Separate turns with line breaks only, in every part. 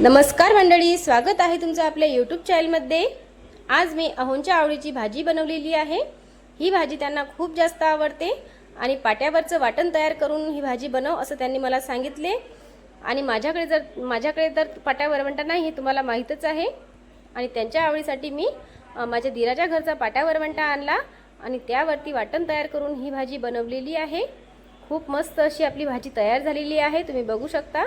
नमस्कार मंडळी स्वागत आहे तुमचं आपल्या यूट्यूब चॅनलमध्ये आज मी अहोंच्या आवडीची भाजी बनवलेली आहे. ही भाजी त्यांना खूप जास्त आवडते आणि पाट्यावरचं वाटण तयार करून ही भाजी बनव असं त्यांनी मला सांगितले. आणि माझ्याकडे जर माझ्याकडे तर पाट्या वरवंटा नाही हे तुम्हाला माहीतच आहे. आणि त्यांच्या आवडीसाठी मी माझ्या दिराच्या घरचा पाट्या वरवंटा आणला आणि त्यावरती वाटण तयार करून ही भाजी बनवलेली आहे. खूप मस्त अशी आपली भाजी तयार झालेली आहे तुम्ही बघू शकता.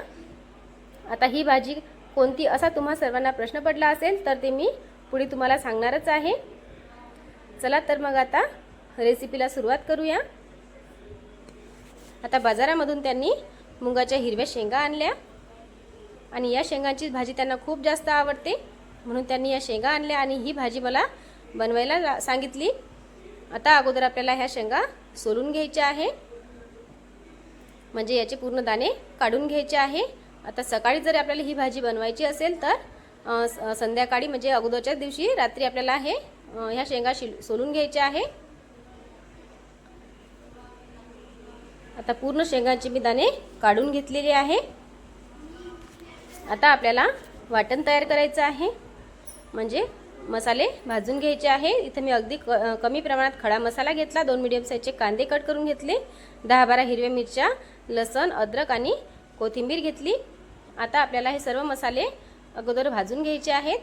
आता ही भाजी कोणती असा तुम्हा सर्वांना प्रश्न पडला असेल तर ते मी पुढे तुम्हाला सांगणारच आहे. चला तर मग आता रेसिपीला सुरुवात करूया. आता बाजारामधून त्यांनी मुगाच्या हिरव्या शेंगा आणल्या. आणि या शेंगांची भाजी त्यांना खूप जास्त आवडते. म्हणून त्यांनी या शेंगा आणल्या आणि ही भाजी मला बनवायला सांगितली. आता अगोदर आपल्याला ह्या शेंगा सोलून घ्यायच्या आहे. म्हणजे याचे पूर्ण दाणे काढून घ्यायचे आहे. आता सकाळी जर आपल्याला ही भाजी बनवायची असेल तर स- संध्याकाळी म्हणजे अगोदरच्या दिवशी रात्री आपल्याला हे ह्या शेंगा शिल सोलून घ्यायच्या आहे. आता पूर्ण शेंगाचे मी दाणे काढून घेतलेले आहे. आता आपल्याला वाटण तयार करायचं आहे. म्हणजे मसाले भाजून घ्यायचे आहे. इथं मी अगदी क कमी प्रमाणात खडा मसाला घेतला. दोन मिडियम साईजचे कांदे कट करून घेतले. दहा बारा हिरव्या मिरच्या लसण अद्रक आणि कोथिंबीर घेतली. आता आपल्याला हे सर्व मसाले अगोदर भाजून घ्यायचे आहेत.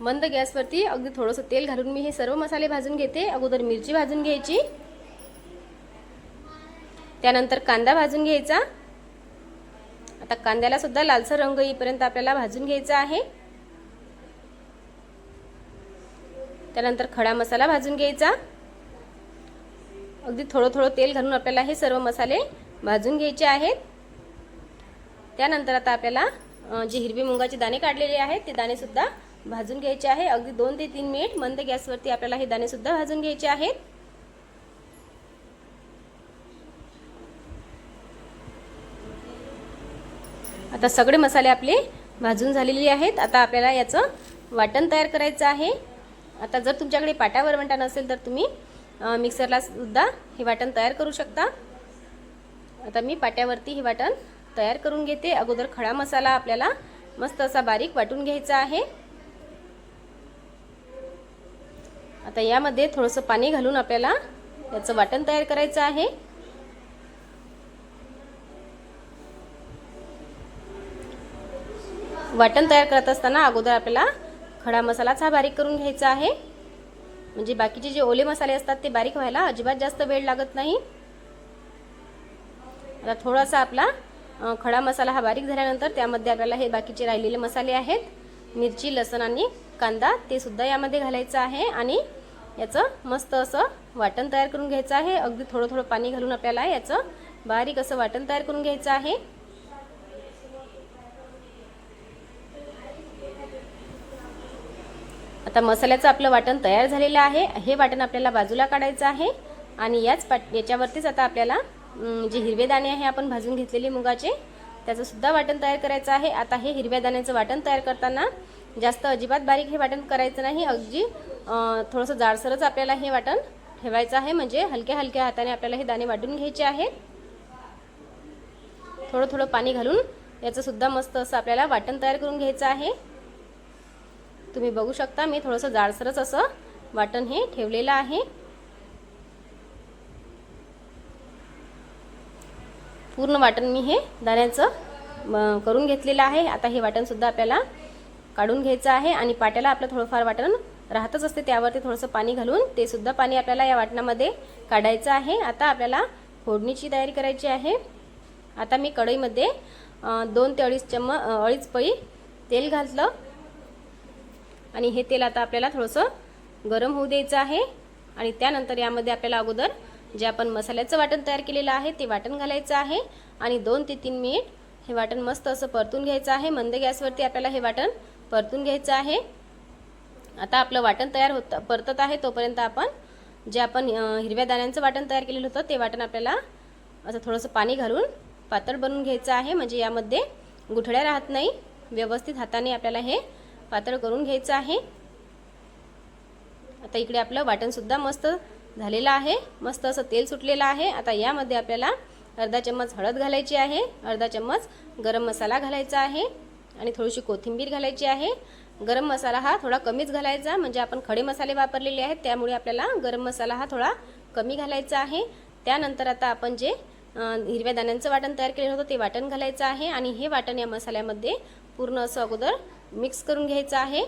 मंद गॅसवरती अगदी थोडंसं तेल घालून मी हे सर्व मसाले भाजून घेते. अगोदर मिरची भाजून घ्यायची. त्यानंतर कांदा भाजून घ्यायचा. आता कांद्याला सुद्धा लालसर रंग येईपर्यंत आपल्याला भाजून घ्यायचा आहे. त्यानंतर खडा मसाला भाजून घ्यायचा. अगदी थोडं थोडं तेल घालून आपल्याला हे सर्व मसाले भाजून घ्यायचे आहेत. त्यानंतर आता आपल्याला जे हिरवी मुंगाचे दाणे काढलेले आहेत ते दाणेसुद्धा भाजून घ्यायचे आहे. अगदी दोन ते तीन मिनिट मंद गॅसवरती आपल्याला हे दाणेसुद्धा भाजून घ्यायचे आहेत. आता सगळे मसाले आपले भाजून झालेले आहेत. आता आपल्याला याचं वाटण तयार करायचं आहे. आता जर तुमच्याकडे पाट्या वंटा नसेल तर तुम्ही मिक्सरला सुद्धा हे वाटण तयार करू शकता. आता मी पाट्यावरती हे वाटण तयार करून घेते. अगोदर खडा मसाला आपल्याला मस्त असा बारीक वाटून घ्यायचा आहे. आता यामध्ये थोडंसं पाणी घालून आपल्याला याचं वाटण तयार करायचं आहे. वाटण तयार करत असताना अगोदर आपल्याला खडा मसालाच हा बारीक करून घ्यायचा आहे. म्हणजे बाकीचे जे ओले मसाले असतात ते बारीक व्हायला अजिबात जास्त वेळ लागत नाही. आता थोडासा आपला खडा मसाला हा बारीक झाल्यानंतर त्यामध्ये आपल्याला हे बाकीचे राहिलेले मसाले आहेत. मिरची लसण आणि कांदा ते सुद्धा यामध्ये घालायचं आहे आणि याचं मस्त असं वाटण तयार करून घ्यायचं आहे. अगदी थोडं थोडं पाणी घालून आपल्याला याचं बारीक असं वाटण तयार करून घ्यायचं आहे. आता मसाल्याचं आपलं वाटण तयार झालेलं आहे. हे वाटण आपल्याला बाजूला काढायचं आहे आणि याच पाट याच्यावरतीच आता आपल्याला जे हिरवे दाणे आहे आपण भाजून घेतलेले मुगाचे त्याचंसुद्धा वाटण तयार करायचं आहे. आता हे हिरव्या दाण्याचं वाटण तयार करताना जास्त अजिबात बारीक हे वाटण करायचं नाही. अगदी थोडंसं जाडसरच आपल्याला हे वाटण ठेवायचं आहे. म्हणजे हलक्या हलक्या हाताने आपल्याला हे दाणे वाटून घ्यायचे आहे. थोडं थोडं पाणी घालून याचंसुद्धा मस्त असं आपल्याला वाटण तयार करून घ्यायचं आहे. तुम्ही बघू शकता मी थोडंसं जाडसरच असं वाटण हे ठेवलेलं आहे. पूर्ण वाटण मी हे दाण्याचं करून घेतलेलं आहे. आता हे वाटणसुद्धा आपल्याला काढून घ्यायचं आहे आणि पाट्याला आपलं थोडंफार वाटण राहतच असते. त्यावरती थोडंसं पाणी घालून ते सुद्धा पाणी आपल्याला या वाटणामध्ये काढायचं आहे. आता आपल्याला फोडणीची तयारी करायची आहे. आता मी कढईमध्ये दोन ते अडीच चम्म अ, अडीच पळी तेल घातलं आणि हे तेल आता आपल्याला थोडंसं गरम होऊ द्यायचं आहे. आणि त्यानंतर यामध्ये आपल्याला अगोदर जे आपण मसाल्याचं वाटण तयार केलेलं आहे ते वाटण घालायचं आहे. आणि दोन ते तीन मिनिट हे वाटण मस्त असं परतून घ्यायचं आहे. मंद गॅसवरती आपल्याला हे वाटण परतून घ्यायचं आहे. आता आपलं वाटण तयार होतं परतत आहे. तोपर्यंत आपण जे आपण हिरव्या दाण्यांचं वाटण तयार केलेलं होतं ते वाटण आपल्याला असं थोडंसं पाणी घालून पातळ बनवून घ्यायचं आहे. म्हणजे यामध्ये गुठळ्या राहत नाही. व्यवस्थित हाताने आपल्याला हे पातळ करून घ्यायचं आहे. आता इकडे आपलं वाटणसुद्धा मस्त झालेलं आहे. मस्त असं तेल सुटलेलं आहे. आता यामध्ये आपल्याला अर्धा चम्मच हळद घालायची आहे. अर्धा चम्मच गरम मसाला घालायचा आहे आणि थोडीशी कोथिंबीर घालायची आहे. गरम मसाला हा थोडा कमीच घालायचा म्हणजे आपण खडे मसाले वापरलेले आहेत त्यामुळे आपल्याला गरम मसाला हा थोडा कमी घालायचा आहे. त्यानंतर आता आपण जे हिरव्या दाण्यांचं वाटण तयार केलेलं होतं ते वाटण घालायचं आहे आणि हे वाटण या मसाल्यामध्ये पूर्ण असं अगोदर मिक्स करून घ्यायचं आहे.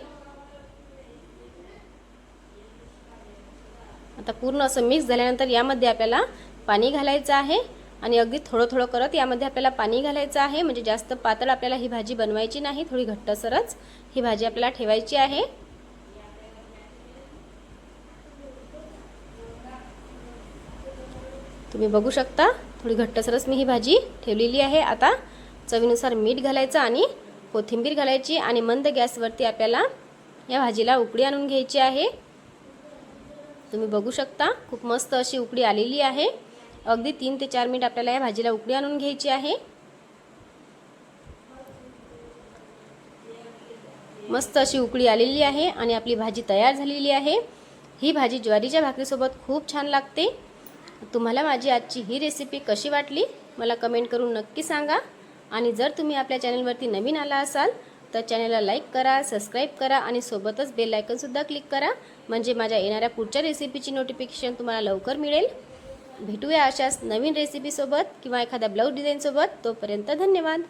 आता पूर्ण असं मिक्स झाल्यानंतर यामध्ये आपल्याला पाणी घालायचं आहे आणि अगदी थोडं थोडं करत यामध्ये आपल्याला पाणी घालायचं आहे. म्हणजे जास्त पातळ आपल्याला ही भाजी बनवायची नाही थोडी घट्टसरच ही भाजी आपल्याला ठेवायची आहे. तुम्ही बघू शकता थोडी घट्टसरच मी ही भाजी ठेवलेली आहे. आता चवीनुसार मीठ घालायचं आणि कोथिंबीर घालायची आणि मंद गॅसवरती आपल्याला या भाजीला उकडी आणून घ्यायची आहे. तुम्ही बघू शकता खूप मस्त अशी उकडी आलेली आहे. अगदी तीन ते चार मिनिट आपल्याला या भाजीला उकडी आणून घ्यायची आहे. मस्त अशी उकळी आलेली आहे आणि आपली भाजी तयार झालेली आहे. ही भाजी ज्वारीच्या भाकरीसोबत खूप छान लागते. तुम्हाला माझी आजची ही रेसिपी कशी वाटली मला कमेंट करून नक्की सांगा. आणि जर तुम्ही आपल्या चॅनलवरती नवीन आला असाल तर चॅनलला लाईक करा सबस्क्राईब करा आणि सोबतच बेल आयकनसुद्धा क्लिक करा. म्हणजे माझ्या येणाऱ्या पुढच्या रेसिपीची नोटिफिकेशन तुम्हाला लवकर मिळेल. भेटूया अशाच नवीन रेसिपीसोबत किंवा एखाद्या ब्लाऊज डिझाईनसोबत तोपर्यंत धन्यवाद.